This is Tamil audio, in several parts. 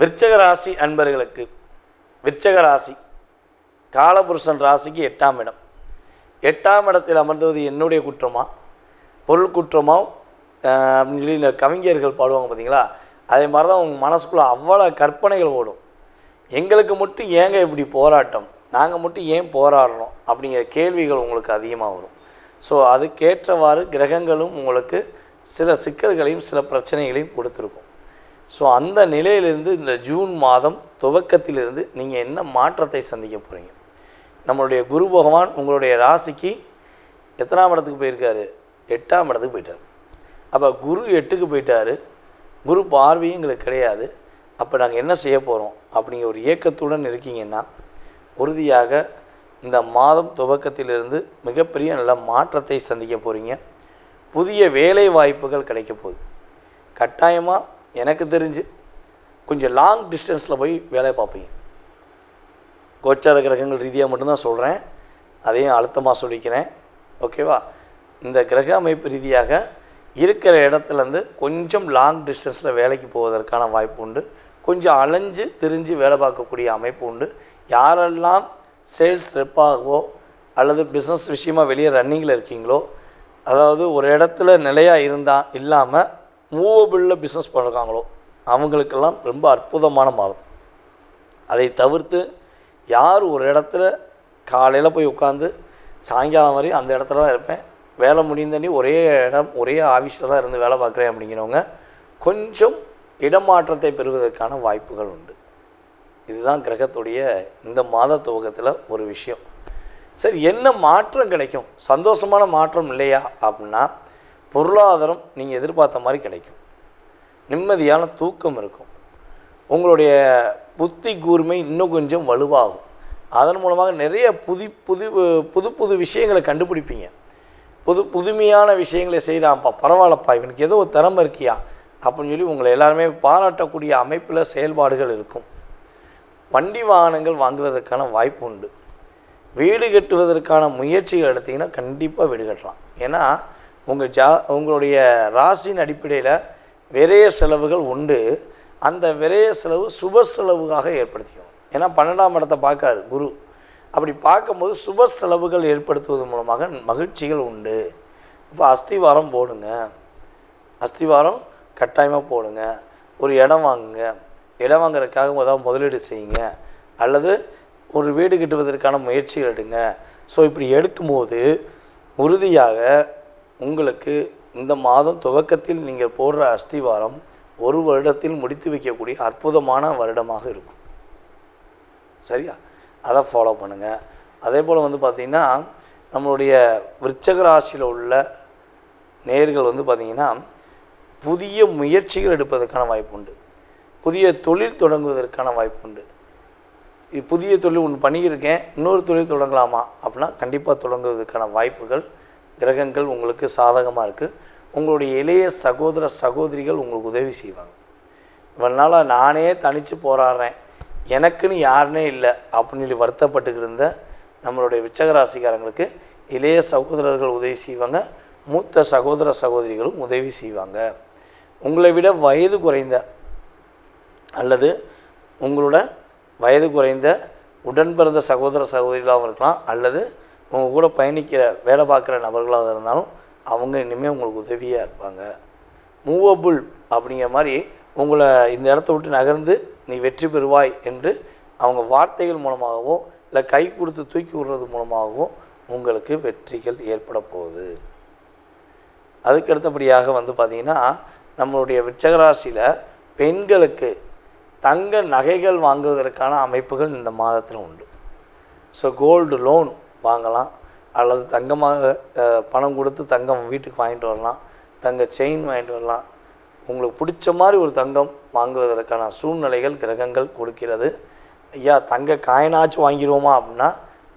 விருச்சக ராசி அன்பர்களுக்கு விருச்சக ராசி காலபுருஷன் ராசிக்கு எட்டாம் இடம். எட்டாம் இடத்தில் அமர்ந்தது என்னுடைய குற்றமா? பொருள் குற்றமா? அப்படின்னு சொல்லி இந்த கவிஞர்கள் பாடுவாங்க பார்த்தீங்களா அதே மாதிரி தான் உங்கள் மனசுக்குள்ளே அவ்வளோ கற்பனைகள் ஓடும். எங்களுக்கு மட்டும் ஏங்க இப்படி போராட்டம்? நாங்கள் மட்டும் ஏன் போராடுறோம்? அப்படிங்கிற கேள்விகள் உங்களுக்கு அதிகமாக வரும். ஸோ அதுக்கேற்றவாறு கிரகங்களும் உங்களுக்கு சில சிக்கல்களையும் சில பிரச்சனைகளையும் கொடுத்துருக்கும். ஸோ அந்த நிலையிலிருந்து இந்த ஜூன் மாதம் துவக்கத்திலிருந்து நீங்கள் என்ன மாற்றத்தை சந்திக்க போகிறீங்க நம்மளுடைய குரு பகவான் உங்களுடைய ராசிக்கு எத்தனாம் இடத்துக்கு போயிருக்காரு? எட்டாம் இடத்துக்கு போயிட்டார். அப்போ குரு எட்டுக்கு போயிட்டாரு. குரு பார்வையும் எங்களுக்கு கிடையாது. அப்போ நாங்கள் என்ன செய்ய போகிறோம் அப்படிங்கிற ஒரு இயக்கத்துடன் இருக்கீங்கன்னா உறுதியாக இந்த மாதம் துவக்கத்திலிருந்து மிகப்பெரிய நல்ல மாற்றத்தை சந்திக்க போகிறீங்க புதிய வேலை வாய்ப்புகள் கிடைக்க போகுது. கட்டாயமாக எனக்கு தெரிஞ்சு கொஞ்சம் லாங் டிஸ்டன்ஸில் போய் வேலை பார்ப்பீங்க. கோச்சார கிரகங்கள் ரீதியாக மட்டும்தான் சொல்கிறேன் அதையும் அழுத்தமாக சொல்லிக்கிறேன். ஓகேவா இந்த கிரக அமைப்பு ரீதியாக இருக்கிற இடத்துலேருந்து கொஞ்சம் லாங் டிஸ்டன்ஸில் வேலைக்கு போவதற்கான வாய்ப்பு உண்டு. கொஞ்சம் அலைஞ்சு திரிஞ்சு வேலை பார்க்கக்கூடிய அமைப்பு உண்டு. யாரெல்லாம் சேல்ஸ் ரெப்பாகவோ அல்லது பிஸ்னஸ் விஷயமா வெளியே ரன்னிங்கில் இருக்கீங்களோ அதாவது ஒரு இடத்துல நிலையாக இருந்தால் இல்லாமல் மூவபிளில் பிஸ்னஸ் பண்ணுறாங்களோ அவங்களுக்கெல்லாம் ரொம்ப அற்புதமான மாதம். அதை தவிர்த்து யார் ஒரு இடத்துல காலையில் போய் உட்காந்து சாயங்காலம் வரையும் அந்த இடத்துல தான் இருப்பேன். வேலை முடிந்தனே ஒரே இடம் ஒரே ஆஃபீஸில் தான் இருந்து வேலை பார்க்குறேன் அப்படிங்கிறவங்க கொஞ்சம் இடமாற்றத்தை பெறுவதற்கான வாய்ப்புகள் உண்டு. இதுதான் கிரகத்துடைய இந்த மாத துவக்கத்தில் ஒரு விஷயம். சரி என்ன மாற்றம் கிடைக்கும்? சந்தோஷமான மாற்றம் இல்லையா அப்படின்னா பொருளாதாரம் நீங்கள் எதிர்பார்த்த மாதிரி கிடைக்கும். நிம்மதியான தூக்கம் இருக்கும். உங்களுடைய புத்தி கூர்மை இன்னும் கொஞ்சம் வலுவாகும். அதன் மூலமாக நிறைய புதி புது புது புது விஷயங்களை கண்டுபிடிப்பீங்க. புது புதுமையான விஷயங்களை செய்கிறான்ப்பா பரவாயில்லப்பா இவனுக்கு ஏதோ ஒரு திறமை இருக்கியா? அப்படின்னு சொல்லி உங்களை எல்லாருமே பாராட்டக்கூடிய அமைப்பில் செயல்பாடுகள் இருக்கும். வண்டி வாகனங்கள் வாங்குவதற்கான வாய்ப்பு உண்டு. வீடு கட்டுவதற்கான முயற்சிகள் எடுத்திங்கன்னா கண்டிப்பாக வீடு கட்டலாம். ஏன்னா உங்கள் ஜா உங்களுடைய ராசியின் அடிப்படையில் விரைய செலவுகள் உண்டு. அந்த விரைய செலவு சுப செலவுக்காக ஏற்படுத்திக்கும். ஏன்னா பன்னெண்டாம் இடத்தை பார்க்காரு குரு. அப்படி பார்க்கும்போது சுப செலவுகள் ஏற்படுத்துவது மூலமாக மகிழ்ச்சிகள் உண்டு. இப்போ அஸ்திவாரம் போடுங்க. அஸ்திவாரம் கட்டாயமாக போடுங்க. ஒரு இடம் வாங்குங்க. இடம் வாங்குறதுக்காக ஏதாவது முதலீடு செய்யுங்க. அல்லது ஒரு வீடு கட்டுவதற்கான முயற்சிகள் எடுங்க. ஸோ இப்படி எடுக்கும்போது உறுதியாக உங்களுக்கு இந்த மாதம் துவக்கத்தில் நீங்கள் போடுற அஸ்திவாரம் ஒரு வருடத்தில் முடித்து வைக்கக்கூடிய அற்புதமான வருடமாக இருக்கும். சரியா? அதை ஃபாலோ பண்ணுங்கள் அதே போல் வந்து பார்த்திங்கன்னா நம்மளுடைய விருச்சக ராசியில் உள்ள நேர்கள் வந்து பார்த்திங்கன்னா புதிய முயற்சிகள் எடுப்பதற்கான வாய்ப்பு உண்டு. புதிய தொழில் தொடங்குவதற்கான வாய்ப்பு உண்டு. புதிய தொழில் ஒன்று பண்ணியிருக்கேன் இன்னொரு தொழில் தொடங்கலாமா? அப்படின்னா கண்டிப்பாக தொடங்குவதற்கான வாய்ப்புகள் கிரகங்கள் உங்களுக்கு சாதகமாக இருக்குது உங்களுடைய இளைய சகோதர சகோதரிகள் உங்களுக்கு உதவி செய்வாங்க. இவனால் நானே தனித்து போராடுறேன். எனக்குன்னு யாருனே இல்லை அப்படின்னு சொல்லி வருத்தப்பட்டுக்கிட்டு இருந்த நம்மளுடைய விச்சகராசிக்காரங்களுக்கு இளைய சகோதரர்கள் உதவி செய்வாங்க. மூத்த சகோதர சகோதரிகளும் உதவி செய்வாங்க. உங்களை விட வயது குறைந்த அல்லது உங்களோட வயது குறைந்த உடன் பிறந்த சகோதர சகோதரிகளாகவும் இருக்கலாம் அல்லது உங்கள் கூட பயணிக்கிற வேலை பார்க்குற நபர்களாக இருந்தாலும் அவங்க இனிமேல் உங்களுக்கு உதவியாக இருப்பாங்க. மூவபுள் அப்படிங்கிற மாதிரி உங்களை இந்த இடத்த விட்டு நகர்ந்து நீ வெற்றி பெறுவாய் என்று அவங்க வார்த்தைகள் மூலமாகவோ இல்லை கை கொடுத்து தூக்கி விடுறது மூலமாகவோ உங்களுக்கு வெற்றிகள் ஏற்பட போகுது. அதுக்கு அடுத்தபடியாக வந்து பார்த்திங்கன்னா நம்மளுடைய விச்சகராசியில் பெண்களுக்கு தங்க நகைகள் வாங்குவதற்கான அமைப்புகள் இந்த மாதத்தில் உண்டு. ஸோ கோல்டு லோன் வாங்கலாம். அல்லது தங்கமாக பணம் கொடுத்து தங்கம் வீட்டுக்கு வாங்கிட்டு வரலாம். தங்க செயின் வாங்கிட்டு வரலாம். உங்களுக்கு பிடிச்ச மாதிரி ஒரு தங்கம் வாங்குவதற்கான சூழ்நிலைகள் கிரகங்கள் கொடுக்கிறது. ஐயா தங்க காயினாச்சும் வாங்கிடுவோமா அப்படின்னா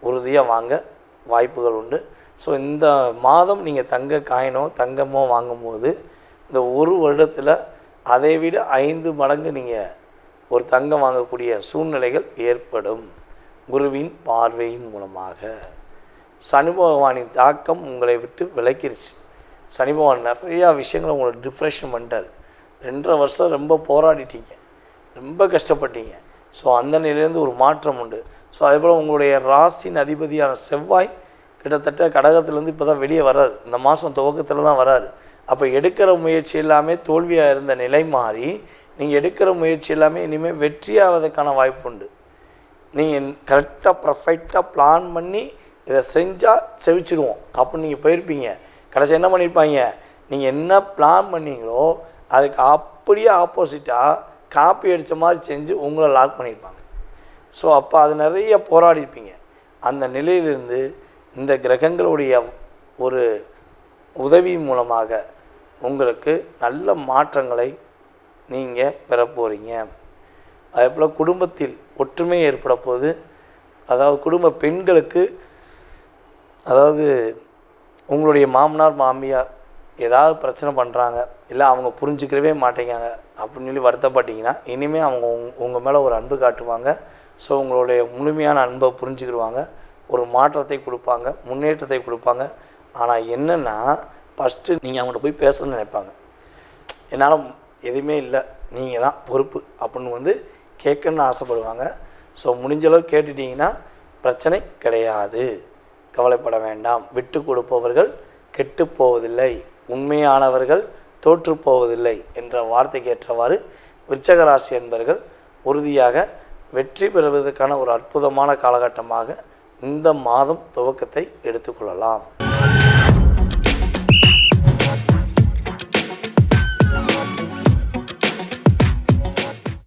உறுதியாக வாங்க வாய்ப்புகள் உண்டு. ஸோ இந்த மாதம் நீங்கள் தங்க காயினோ தங்கமோ வாங்கும்போது இந்த ஒரு வருடத்தில் அதை விட ஐந்து மடங்கு நீங்கள் ஒரு தங்கம் வாங்கக்கூடிய சூழ்நிலைகள் ஏற்படும். குருவின் பார்வையின் மூலமாக. சனி பகவானின் தாக்கம் உங்களை விட்டு விளக்கிருச்சு சனி பகவான் நிறையா விஷயங்களை உங்களை டிப்ரெஷன் பண்ணிட்டார். ரெண்டரை வருஷம் ரொம்ப போராடிட்டீங்க. ரொம்ப கஷ்டப்பட்டீங்க. ஸோ அந்த நிலையிலேருந்து ஒரு மாற்றம் உண்டு. ஸோ அதே போல் உங்களுடைய ராசியின் அதிபதியான செவ்வாய் கிட்டத்தட்ட கடகத்துலேருந்து இப்போ தான் வெளியே வர்றாரு. இந்த மாதம் துவக்கத்தில் தான் வராரு அப்போ எடுக்கிற முயற்சி எல்லாமே தோல்வியாக இருந்த நிலை மாறி நீங்கள் எடுக்கிற முயற்சி எல்லாமே இனிமேல் வெற்றியாவதற்கான வாய்ப்பு உண்டு. நீங்கள் கரெக்டாக பர்ஃபெக்டாக பிளான் பண்ணி இதை செஞ்சால் செவிச்சிருவோம் அப்படின்னு நீங்கள் போயிருப்பீங்க. கடைசி என்ன பண்ணியிருப்பாங்க நீங்கள் என்ன பிளான் பண்ணீங்களோ அதுக்கு அப்படியே ஆப்போசிட்டாக காப்பி அடித்த மாதிரி செஞ்சு உங்களை லாக் பண்ணியிருப்பாங்க ஸோ அப்போ அது நிறைய போராடிருப்பீங்க அந்த நிலையிலிருந்து இந்த கிரகங்களுடைய ஒரு உதவி மூலமாக உங்களுக்கு நல்ல மாற்றங்களை நீங்கள் பெற போகிறீங்க அதே போல் குடும்பத்தில் ஒற்றுமை ஏற்பட போது அதாவது குடும்ப பெண்களுக்கு அதாவது உங்களுடைய மாமனார் மாமியார் ஏதாவது பிரச்சனை பண்ணுறாங்க இல்லை அவங்க புரிஞ்சுக்கிறவே மாட்டேங்காங்க அப்படின்னு சொல்லி வருத்தப்பட்டிங்கன்னா இனிமேல் அவங்க உங் உங்கள் மேலே ஒரு அன்பு காட்டுவாங்க. ஸோ உங்களுடைய முழுமையான அன்பை புரிஞ்சுக்கிடுவாங்க. ஒரு மாற்றத்தை கொடுப்பாங்க முன்னேற்றத்தை கொடுப்பாங்க. ஆனால் என்னென்னா ஃபஸ்ட்டு நீங்கள் அவங்கள்ட்ட போய் பேசணும்னு நினைப்பாங்க. என்னால் எதுவுமே இல்லை நீங்கள் தான் பொறுப்பு அப்படின்னு வந்து கேட்கணுன்னு ஆசைப்படுவாங்க. ஸோ முடிஞ்ச அளவு கேட்டுட்டிங்கன்னா பிரச்சனை கிடையாது. கவலைப்பட வேண்டாம். விட்டு கொடுப்பவர்கள் கெட்டு போவதில்லை. உண்மையானவர்கள் தோற்று போவதில்லை என்ற வார்த்தைக்கு ஏற்றவாறு விருச்சகராசி என்பர்கள் உறுதியாக வெற்றி பெறுவதற்கான ஒரு அற்புதமான காலகட்டமாக இந்த மாதம் துவக்கத்தை எடுத்துக்கொள்ளலாம்